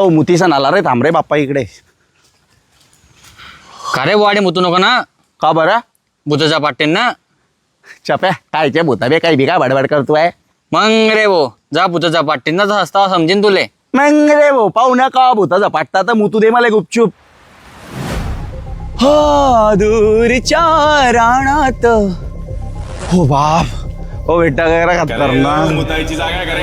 हो मुती सण आला रे थांब रे बाप्पा इकडे. का रे वाडे मुतू नको ना? का बरं? बुधाचा पाटेन ना चप्या कायचे भूता बे काही बी काय बडबड करतोय. मग रे वो जा बुधाचा पाटेन ना हसता समजेन तुले. मग रे भाऊ पाहू ना का भूता झपाटता तर मुतू दे मला गुपचूप. हा दूरच्या राणात हो बाप. हो बेटा काय खतरनाक. मुतायची जागा करे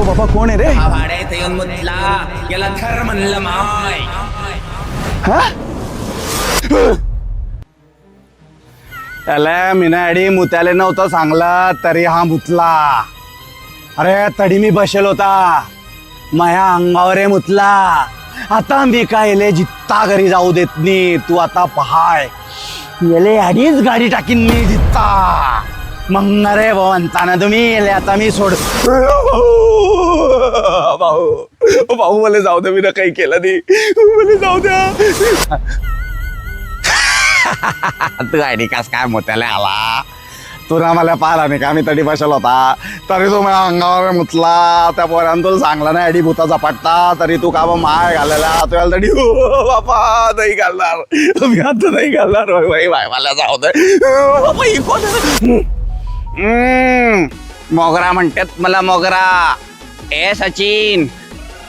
हो बाबा कोण आहे रे? हा भाड्या इथे येऊन मुतला. याला थर म्हणलं माय. हा? त्याला मिनाडी मुत्याले नव्हतं सांगला तरी हा मुतला. अरे तडी मी बसेल होता. माया अंगावर आहे मुतला. आता मी काय ले जित्ता घरी जाऊ देत नी तू आता पहाय. येले आधीच गाडी टाकीन मी जित्ता. मग रे भवंताना तुम्ही येले आता मी सोड. भाऊ भाऊ मला जाऊ दे मी ना काही केलं नाही. मला जाऊ द्या तू गाडी कास काय मोत्याला आला? तू ना मला पाहिला नाही का? मी तडी बसला होता. तरी तू माझ्या अंगावर मुतला. त्या पोरानं तुला सांगला नाही अडी भूताचा पट्टा. तरी तू का बा माय घालायला तू याला तडी "हो, बापा नाही घालणार. मी आता नाही घालणार. मला जाऊ दे. "हो, बापा, ही कोण आहे?" मोगरा म्हणतात मला मोगरा. ए सचिन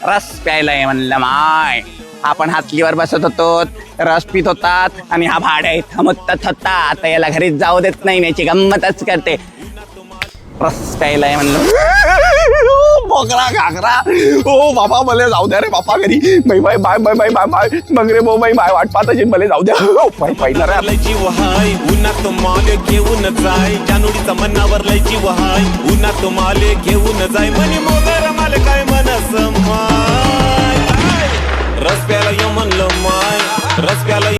रस प्यायला आहे म्हणलं माय. आपण हातलीवर बसत होतो रस पित होतात आणि हा भाड्या इथं मुत्तत होता. आता याला घरीच जाऊ देत नाही याची गंमतच करते. रस प्यायला आहे म्हणलं. मोगरा घागरा. ओ बापा मला जाऊ द्या रे बापा घरी. बाई bye bye bye bye bye bye. मग रे बो बाई बाय वाट पाहता मला जाऊ द्या. ओ, पाय ना रे लय जीव हाय उन्हात माल घेऊन जाय. जानोडीचा मनावर लय जीव हाय उन्हात माल घेऊन जाय. मनी मोगर माल काय मनस माय? रस प्याला ये म्हणलं माय. रस प्याला